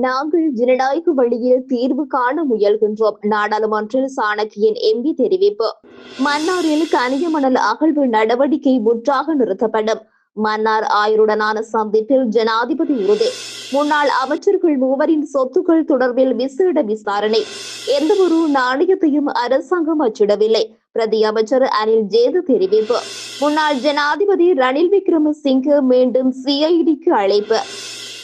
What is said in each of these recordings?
நாங்கள் ஜனநாயக வழியில் தீர்வு காண முயல்கின்றோம். நாடாளுமன்ற சாணக்கியன் எம்பி தெரிவிப்பு. மன்னாரில் கனியமணல் அகழ்வு நடவடிக்கை முற்றாக நிறுத்தப்படும். மன்னார் ஆயருடனான சந்திப்பில் ஜனாதிபதி உறுதி. முன்னாள் அமைச்சர்கள் மூவரின் சொத்துக்கள் தொடர்பில் விசேட விசாரணை. எந்த ஒரு நாணயத்தையும் அரசாங்கம் அச்சிடவில்லை. பிரதி அமைச்சர் அனில் ஜேது தெரிவிப்பு. முன்னாள் ஜனாதிபதி ரணில் விக்ரமசிங்கே மீண்டும் சிஐடிக்கு அழைப்பு.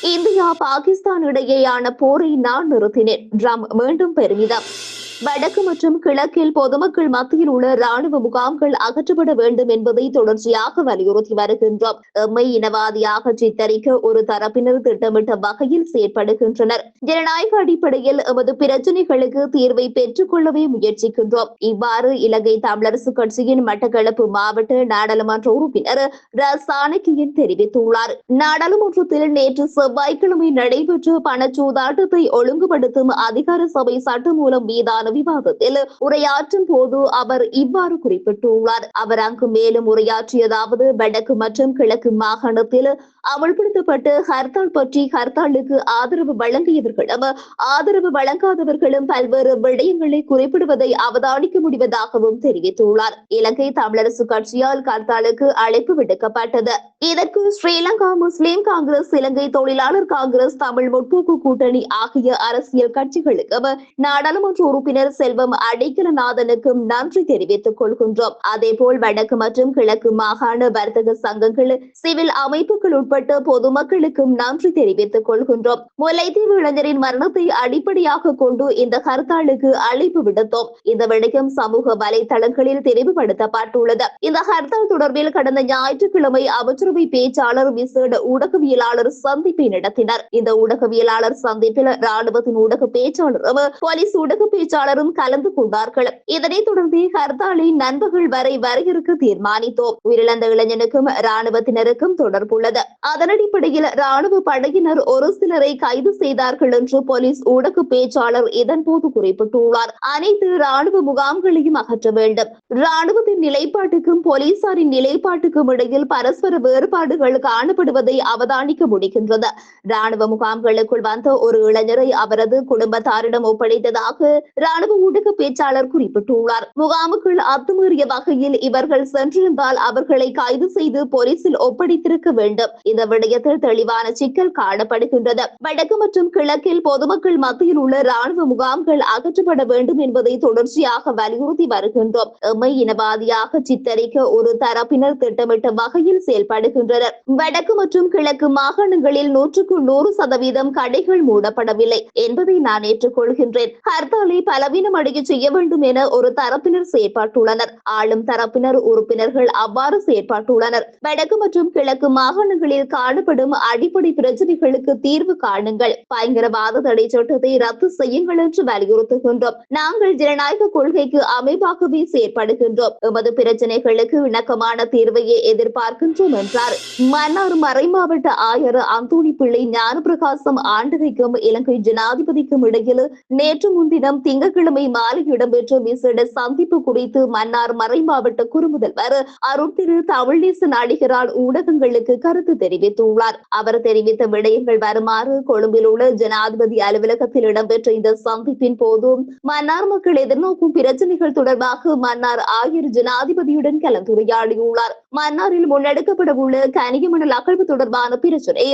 இந்தியா பாகிஸ்தான் இடையேயான போரை நான் நிறுத்தினேன். ட்ரம்ப் மீண்டும் பெருமிதம். வடக்கு மற்றும் கிழக்கில் பொதுமக்கள் மத்தியில் உள்ள ராணுவ முகாம்கள் அகற்றப்பட வேண்டும் என்பதை தொடர்ச்சியாக வலியுறுத்தி வருகின்றோம். எம்மை இனவாதியாக சித்தரிக்க ஒரு தரப்பினர் திட்டமிட்ட வகையில் செயற்படுகின்றனர். ஜனநாயக அடிப்படையில் எமது பிரச்சனைகளுக்கு தீர்வை பெற்றுக் கொள்ளவே முயற்சிக்கின்றோம். இவ்வாறு இலங்கை தமிழரசு கட்சியின் மட்டக்களப்பு மாவட்ட நாடாளுமன்ற உறுப்பினர் ர சாணக்கியன் தெரிவித்துள்ளார். நாடாளுமன்றத்தில் நேற்று செவ்வாய்க்கிழமை நடைபெற்ற பணச்சூதாட்டத்தை ஒழுங்குபடுத்தும் அதிகார சபை சட்டமூலம் மீதான விவாதத்தில் உரையாற்றும் போது அவர் இவ்வாறு குறிப்பிட்டுள்ளார். அவர் அங்கு மேலும் உரையாற்றியதாவது வடக்கு மற்றும் கிழக்கு மாகாணத்தில் அமல்படுத்தப்பட்டு ஹர்த்தால் பற்றி ஹர்த்தாலுக்கு ஆதரவு வழங்கியவர்களும் ஆதரவு வழங்காதவர்களும் பல்வேறு விடயங்களை குறிப்பிடுவதை அவதானிக்க முடிவதாகவும் தெரிவித்துள்ளார். இலங்கை தமிழரசு கட்சியால் ஹர்த்தாலுக்கு அழைப்பு விடுக்கப்பட்டது. இதற்கு ஸ்ரீலங்கா முஸ்லிம் காங்கிரஸ் இலங்கை தொழிலாளர் காங்கிரஸ் தமிழ் முற்போக்கு கூட்டணி ஆகிய அரசியல் கட்சிகளுக்கும் நாடாளுமன்ற உறுப்பினர் செல்வம் அடைக்கலநாதனுக்கும் நன்றி தெரிவித்துக் கொள்கின்றோம். அதேபோல் வடக்கு மற்றும் கிழக்கு மாகாண வர்த்தக சங்கங்கள் சிவில் அமைப்புகள் உட்பட்ட பொதுமக்களுக்கும் நன்றி தெரிவித்துக் கொள்கின்றோம். முல்லைத்தீவு இளைஞரின் மரணத்தை அடிப்படையாக கொண்டு இந்த ஹர்த்தாலுக்கு அழைப்பு விடுத்தோம். இந்த விடயம் சமூக வலைதளங்களில் தெரிவுபடுத்தப்பட்டுள்ளது. இந்த ஹர்த்தால் தொடர்பில் கடந்த ஞாயிற்றுக்கிழமை அமைச்சரவை பேச்சாளர் விசேட ஊடகவியலாளர் சந்திப்பை நடத்தினர். இந்த ஊடகவியலாளர் சந்திப்பில் ராணுவத்தின் ஊடக பேச்சாளரும் போலீஸ் ஊடக பேச்சாளர் பலரும் கலந்து கொண்டார்கள். இதனைத் தொடர்ந்து ஹர்த்தாலை நண்பகல் வரை வரையறுக்க தீர்மானித்தோம். உயிரிழந்த இளைஞனுக்கும் ராணுவத்தினருக்கும் தொடர்புள்ளது அதன் அடிப்படையில் ராணுவ படையினர் ஒரு சிலரை கைது செய்தார்கள் என்று போலீஸ் ஊடக பேச்சாளர் இதன்போது குறிப்பிட்டுள்ளார். அனைத்து ராணுவ முகாம்களையும் அகற்ற வேண்டும். ராணுவத்தின் நிலைப்பாட்டுக்கும் போலீசாரின் நிலைப்பாட்டுக்கும் இடையில் பரஸ்பர வேறுபாடுகள் காணப்படுவதை அவதானிக்க முடிகின்றது. ராணுவ முகாம்களுக்குள் வந்த ஒரு இளைஞரை அவரது குடும்பத்தாரிடம் ஒப்படைத்ததாக ராணுவ ஊடக பேச்சாளர் குறிப்பிட்டுள்ளார். முகாமுக்குள் அத்துமீறிய வகையில் இவர்கள் சென்றிருந்தால் அவர்களை கைது செய்து போலீசில் ஒப்படைத்திருக்க வேண்டும். இந்த விடயத்தில் தெளிவான சிக்கல் காணப்படுகின்றது. வடக்கு மற்றும் கிழக்கில் பொதுமக்கள் மத்தியில் உள்ள ராணுவ முகாம்கள் அகற்றப்பட வேண்டும் என்பதை தொடர்ச்சியாக வலியுறுத்தி வருகின்றோம். எம்மை இனவாதியாக சித்தரிக்க ஒரு தரப்பினர் திட்டமிட்ட வகையில் செயல்படுகின்றனர். வடக்கு மற்றும் கிழக்கு மாகாணங்களில் நூற்றுக்கு நூறு சதவீதம் கடைகள் மூடப்படவில்லை என்பதை நான் ஏற்றுக்கொள்கின்றேன். ஹர்த்தாலை பல அடைய செய்ய வேண்டும் என ஒரு தரப்பினர் செயற்பட்டுள்ளனர். ஆளும் தரப்பினர் உறுப்பினர்கள் அவ்வாறு செயற்பட்டுள்ளனர். வடக்கு மற்றும் கிழக்கு மாகாணங்களில் காணப்படும் அடிப்படை பிரச்சனைகளுக்கு தீர்வு காணுங்கள். பயங்கரவாத தடை சட்டத்தை ரத்து செய்யுங்கள் என்று வலியுறுத்துகின்றோம். நாங்கள் ஜனநாயக கொள்கைக்கு அமைவாகவே செயற்படுகின்றோம். எமது பிரச்சனைகளுக்கு இணக்கமான தீர்வையே எதிர்பார்க்கின்றோம் என்றார். மன்னார் மறைமாவட்ட ஆயர் அந்தோணி பிள்ளை ஞானபிரகாசம் ஆண்டகைக்கும் இலங்கை ஜனாதிபதிக்கும் இடையில் நேற்று முன்தினம் திங்கட்கிழமை மாலை இடம்பெற்ற விசேட சந்திப்பு குறித்து மன்னார் மறைமாவட்ட குறுமுதல்வர் அருட்திரு தமிழ்நேச நாடிகரால் ஊடகங்களுக்கு கருத்து தெரிவித்துள்ளார். அவர் தெரிவித்த விடயங்கள் வருமாறு கொழும்பில் உள்ள ஜனாதிபதி அலுவலகத்தில் இடம்பெற்ற இந்த சந்திப்பின் போது மன்னார் மக்கள் எதிர்நோக்கும் பிரச்சனைகள் தொடர்பாக மன்னார் ஆயர் ஜனாதிபதியுடன் கலந்துரையாடியுள்ளார். மன்னாரில் முன்னெடுக்கப்பட உள்ள கனியமணல் அகழ்வு தொடர்பான பிரச்சனை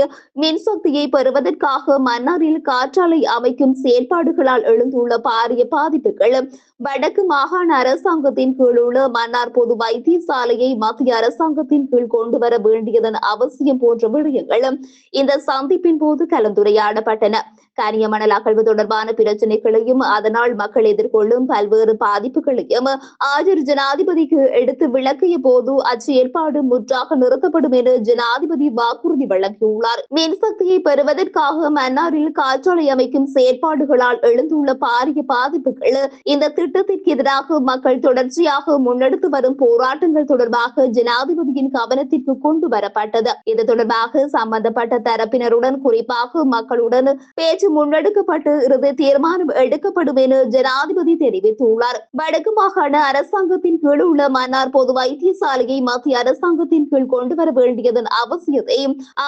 மின்சக்தியை பெறுவதற்காக மன்னாரில் காற்றாலை அமைக்கும் செயற்பாடுகளால் எழுந்துள்ள பாரிய பாதிப்புகள் வடக்கு மாகாண அரசாங்கத்தின் கீழ் உள்ள மன்னார் பொது வைத்தியசாலையை மத்திய அரசாங்கத்தின் கீழ் கொண்டு வர வேண்டியதன் அவசியம் போன்ற விடயங்கள் இந்த சந்திப்பின் போது கலந்துரையாடப்பட்டன. கனியமணல் அகழ்வு தொடர்பான பிரச்சனைகளையும் அதனால் மக்கள் எதிர்கொள்ளும் பல்வேறு பாதிப்புகளையும் ஆஜர் ஜனாதிபதிக்கு எடுத்து விளக்கிய போது அச்செயற்பாடு முற்றாக நிறுத்தப்படும் என ஜனாதிபதி வாக்குறுதி வழங்கியுள்ளார். மின்சக்தியை பெறுவதற்காக மன்னாரில் காற்றாலை அமைக்கும் செயற்பாடுகளால் எழுந்துள்ள பாரிய பாதிப்புகள் இந்த திட்டத்திற்கு எதிராக மக்கள் தொடர்ச்சியாக முன்னெடுத்து வரும் போராட்டங்கள் தொடர்பாக ஜனாதிபதியின் கவனத்திற்கு கொண்டு வரப்பட்டது. இது தொடர்பாக சம்பந்தப்பட்ட தரப்பினருடன் குறிப்பாக மக்களுடன் பேச்சு நேற்று முன்னெடுக்கப்பட்டு இறுதி தீர்மானம் எடுக்கப்படும் என ஜனாதிபதி தெரிவித்துள்ளார். வடக்கு மாகாண அரசாங்கத்தின் கீழ் உள்ள மன்னார் பொது வைத்தியசாலையை மத்திய அரசாங்கத்தின் கீழ் கொண்டு வர வேண்டியதன் அவசியத்தை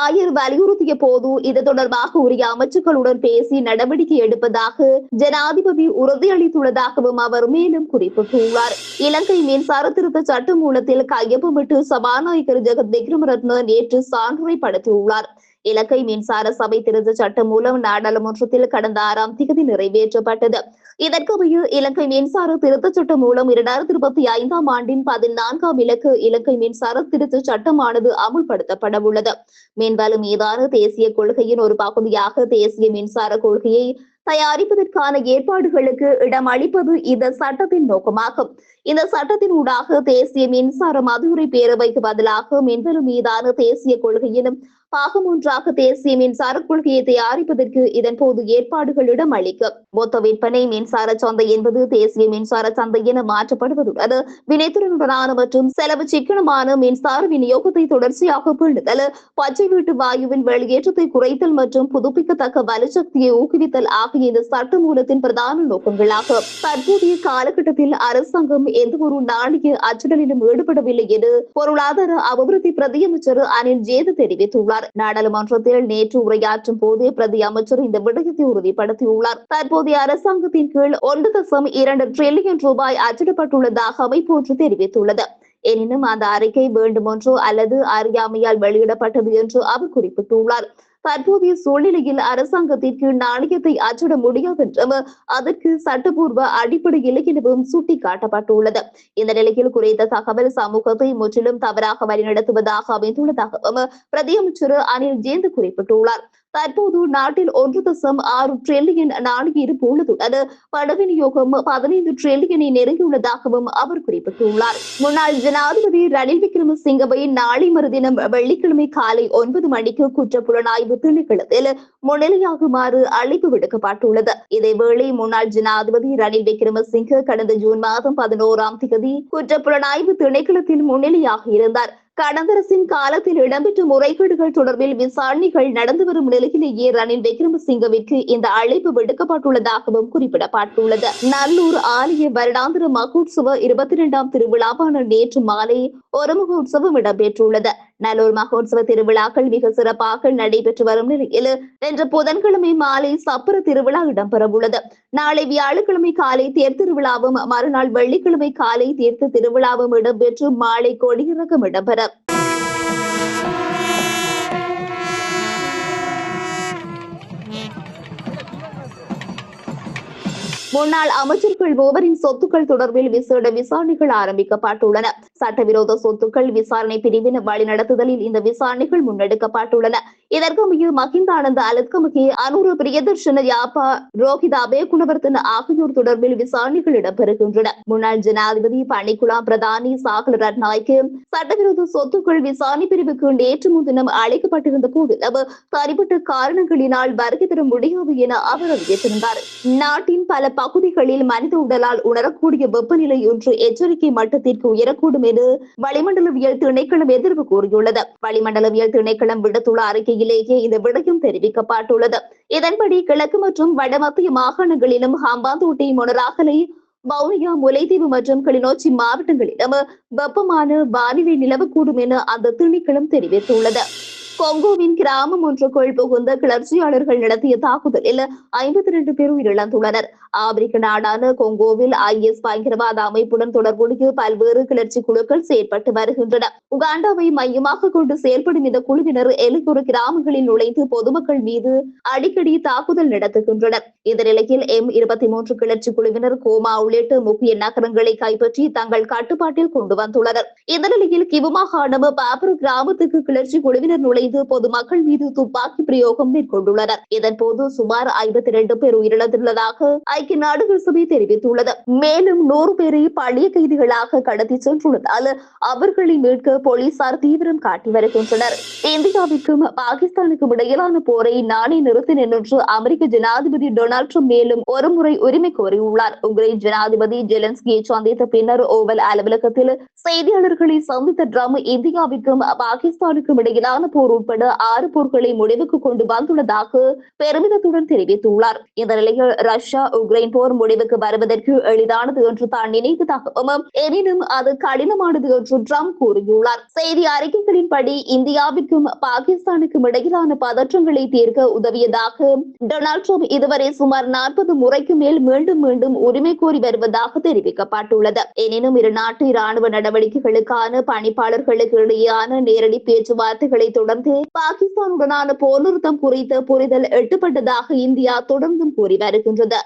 ஆயர் வலியுறுத்திய போது இது தொடர்பாக உரிய அமைச்சர்களுடன் பேசி நடவடிக்கை எடுப்பதாக ஜனாதிபதி உறுதியளித்துள்ளதாகவும் அவர் மேலும் குறிப்பிட்டுள்ளார். இலங்கை மின்சார திருத்த சட்ட மூலத்தில் கையொப்பமிட்டு சபாநாயகர் ஜெகத் விக்ரமரத்ன நேற்று சான்றுரை படுத்தியுள்ளார் இலக்கை மின்சார சபை திருத்த சட்டம் மூலம் நாடாளுமன்றத்தில் கடந்த ஆறாம் தேதி நிறைவேற்றப்பட்டது. இதற்கமைய இலங்கை மின்சார திருத்த சட்டம் மூலம் இரண்டாயிரத்தி இருபத்தி ஐந்தாம் ஆண்டின் பதினான்காம் இலக்கு இலங்கை மின்சார திருத்த சட்டமானது அமுல்படுத்தப்பட உள்ளது. மின்வலு மீதான தேசிய கொள்கையின் ஒரு பகுதியாக தேசிய மின்சார கொள்கையை தயாரிப்பதற்கான ஏற்பாடுகளுக்கு இடம் அளிப்பது இந்த சட்டத்தின் நோக்கமாகும். இந்த சட்டத்தின் ஊடாக தேசிய மின்சார மதுரை பேரவைக்கு பதிலாக மின்வெளி மீதான தேசிய கொள்கையிலும் பாகமொன்றாக தேசிய மின்சார கொள்கையை தயாரிப்பதற்கு இதன் போது ஏற்பாடுகளிடம் அளிக்கும் மொத்த விற்பனை மின்சார சந்தை என்பது தேசிய மின்சார சந்தை என மாற்றப்படுவதுடன் வினைத்திறனுடனான மற்றும் செலவு சிக்கனமான மின்சார விநியோகத்தை தொடர்ச்சியாக பேணுதல் பச்சை வீட்டு வாயுவின் வெளியேற்றத்தை குறைத்தல் மற்றும் புதுப்பிக்கத்தக்க வலுசக்தியை ஊக்குவித்தல் ஆகிய இந்த சட்ட மூலத்தின் பிரதான நோக்கங்களாகும் தற்போதைய காலகட்டத்தில் அரசாங்கம் எந்த ஒரு நாணய அச்சிடலிலும் ஈடுபடவில்லை என பொருளாதார அபிவிருத்தி பிரதியமைச்சர் அனில் ஜேது தெரிவித்துள்ளார். நாடாளுமன்றத்தில் நேற்று உரையாற்றும் போது பிரதி அமைச்சர் இந்த விடயத்தை உறுதிப்படுத்தியுள்ளார். தற்போதைய அரசாங்கத்தின் கீழ் ஒன்று தசம் இரண்டு டிரில்லியன் ரூபாய் அச்சிடப்பட்டுள்ளதாக அமைப்பு ஒன்று தெரிவித்துள்ளது. எனினும் அந்த அறிக்கை வேண்டுமென்றோ அல்லது அறியாமையால் வெளியிடப்பட்டது என்று அவர் குறிப்பிட்டுள்ளார். தற்போதைய சூழ்நிலையில் அரசாங்கத்திற்கு நாணயத்தை அச்சிட முடியாது என்றும் அதற்கு சட்டப்பூர்வ அடிப்படை இல்லை எனவும் சுட்டிக்காட்டப்பட்டுள்ளது. இந்த நிலையில் குறித்த தகவல் சமூகத்தை முற்றிலும் தவறாக வழிநடத்துவதாக அமைந்துள்ளதாகவும் பிரதியமைச்சர் அனில் ஜேந்து குறிப்பிட்டுள்ளார். தற்போது நாட்டில் ஒன்று தசம் ஆறு டிரில்லியன் நாணய இருப்பு உள்ளதுடன் பண விநியோகம் பதினைந்து டிரில்லியனை நெருங்கியுள்ளதாகவும் அவர் குறிப்பிட்டுள்ளார். முன்னாள் ஜனாதிபதி ரணில் விக்ரமசிங்கவை நாளை மறுதினம் வெள்ளிக்கிழமை காலை ஒன்பது மணிக்கு குற்றப்புலனாய்வு திணைக்களத்தில் முன்னிலையாகுமாறு அழைப்பு விடுக்கப்பட்டுள்ளது. இதேவேளை முன்னாள் ஜனாதிபதி ரணில் விக்ரமசிங்க கடந்த ஜூன் மாதம் பதினோராம் தேதி குற்றப்புலனாய்வு திணைக்களத்தில் முன்னிலையாக இருந்தார். கடந்த அரசின் காலத்தில் இடம்பெற்ற முறைகேடுகள் தொடர்பில் விசாரணைகள் நடந்து வரும் நிலையிலேயே ரணில் விக்ரமசிங்கவிற்கு இந்த அழைப்பு விடுக்கப்பட்டுள்ளதாகவும் குறிப்பிடப்பட்டுள்ளது. நல்லூர் ஆலய வருடாந்திர மகோத்சவ இருபத்தி இரண்டாம் திருவிழாவான நேற்று மாலை ஒரு மகோத்சவம் இடம்பெற்றுள்ளது. நல்லூர் மகோத்சவ திருவிழாக்கள் மிக சிறப்பாக நடைபெற்று வரும் நிலையில் இன்று புதன்கிழமை மாலை சப்பர திருவிழா இடம்பெறவுள்ளது. நாளை வியாழக்கிழமை காலை தேர் திருவிழாவும் மறுநாள் வெள்ளிக்கிழமை காலை தீர்த்த திருவிழாவும் இடம்பெற்று மாலை கொடியிறக்கம் இடம்பெற. முன்னாள் அமைச்சர்கள் மூவரின் சொத்துக்கள் தொடர்பில் விசேட விசாரணைகள் ஆரம்பிக்கப்பட்டுள்ளன. சட்டவிரோத சொத்துக்கள் விசாரணை பிரிவின் வழிநடத்துதலில் இந்த விசாரணைகள் முன்னெடுக்கப்பட்டுள்ளன. இதற்கமைய மகிந்தானந்த ஆனந்த அலத்கமகி அனுர பிரியதர்ஷன யாப்பா ரோஹித் அபயகுணவர்த்தன் ஆகியோர் தொடர்பில் விசாரணைகள் இடம்பெறுகின்றன. முன்னாள் ஜனாதிபதி பணிக்குலாம் பிரதானி சாகல ரட்நாய்க்கு சட்டவிரோத சொத்துக்கள் விசாரணை பிரிவுக்கு நேற்று முன்தினம் அழைக்கப்பட்டிருந்த போதிலும் தனிப்பட்ட காரணங்களினால் வருகை தர முடியாது என அவர் அறிவித்திருந்தார். நாட்டின் பல பகுதிகளில் மனித உடலால் உணரக்கூடிய வெப்பநிலை ஒன்று எச்சரிக்கை மட்டத்திற்கு உயரக்கூடும் என வளிமண்டலவியல் திணைக்களம் எதிர்ப்பு கூறியுள்ளது. வளிமண்டலவியல் திணைக்களம் விடுத்துள்ள அறிக்கையிலேயே இந்த விடயம் தெரிவிக்கப்பட்டுள்ளது. இதன்படி கிழக்கு மற்றும் வடமத்திய மாகாணங்களிலும் ஹம்பாந்தோட்டை மொனராகலை வவுனியா முல்லைத்தீவு மற்றும் கிளிநொச்சி மாவட்டங்களிலும் வெப்பமான வானிலை நிலவக்கூடும் என அந்த திணைக்களம் தெரிவித்துள்ளது. கொங்கோவின் கிராமம் ஒன்றுக்குள் புகுந்த கிளர்ச்சியாளர்கள் நடத்திய தாக்குதலில் ஐம்பத்தி இரண்டு பேர் உயிரிழந்துள்ளனர். ஆப்பிரிக்க நாடான கொங்கோவில் ஐஎஸ் பயங்கரவாத அமைப்புடன் தொடர்புடைய பல்வேறு கிளர்ச்சி குழுக்கள் செயற்பட்டு வருகின்றன. உகாண்டாவை மையமாக கொண்டு செயல்படும் இந்த குழுவினர் எல்லைப்புற கிராமங்களில் நுழைந்து பொதுமக்கள் மீது அடிக்கடி தாக்குதல் நடத்துகின்றனர். இந்த நிலையில் எம் இருபத்தி மூன்று கிளர்ச்சி குழுவினர் கோமா உள்ளிட்ட முக்கிய நகரங்களை கைப்பற்றி தங்கள் கட்டுப்பாட்டில் கொண்டு வந்துள்ளனர். இந்த நிலையில் கிவு மாகாணம் பாபர் கிராமத்துக்கு கிளர்ச்சி குழுவினர் நுழை செய்து பொதுமக்கள் மீது துப்பாக்கி பிரயோகம் மேற்கொண்டுள்ளனர். இதன் போது சுமார் ஐம்பத்தி இரண்டு பேர் உயிரிழந்துள்ளதாக ஐக்கிய நாடுகள் சபை தெரிவித்துள்ளது. மேலும் நூறு பேரை பழைய கைதிகளாக கடத்தி சென்றுள்ளதால் அவர்களை மீட்க போலீசார் தீவிரம் காட்டி வருகின்றனர். இந்தியாவிற்கும் பாகிஸ்தானுக்கும் இடையிலான போரை நானே நிறுத்தினேன் என்று அமெரிக்க ஜனாதிபதி டொனால்டு ட்ரம்ப் மேலும் ஒருமுறை உரிமை கோரியுள்ளார். உக்ரைன் ஜனாதிபதி ஜெலன்ஸ்கியை சந்தித்த பின்னர் ஓவல் அலுவலகத்தில் செய்தியாளர்களை சந்தித்த ட்ரம்ப் இந்தியாவிற்கும் பாகிஸ்தானுக்கும் இடையிலான போர் உட்பட ஆறு போர்களை முடிவுக்கு கொண்டு வந்துள்ளதாக பெருமிதத்துடன் தெரிவித்துள்ளார். இந்த நிலையில் ரஷ்யா உக்ரைன் போர் முடிவுக்கு வருவதற்கு எளிதானது என்று தான் நினைத்ததாகவும் எனினும் அது கடினமானது என்று ட்ரம்ப் கூறியுள்ளார். செய்தி அறிக்கைகளின்படி இந்தியாவிற்கும் பாகிஸ்தானுக்கும் இடையிலான பதற்றங்களை தீர்க்க உதவியதாக டொனால்ட் ட்ரம்ப் இதுவரை சுமார் நாற்பது முறைக்கு மேல் மீண்டும் மீண்டும் உரிமை கோரி வருவதாக தெரிவிக்கப்பட்டுள்ளது. எனினும் இரு நாட்டு இராணுவ நடவடிக்கைகளுக்கான பணிப்பாளர்களுக்கு இடையேயான நேரடி பேச்சுவார்த்தைகளை தொடர்ந்து பாகிஸ்தானுடனான போர் நிறுத்தம் குறித்த புரிதல் எட்டுப்பட்டதாக இந்தியா தொடர்ந்தும் கூறி வருகின்றது.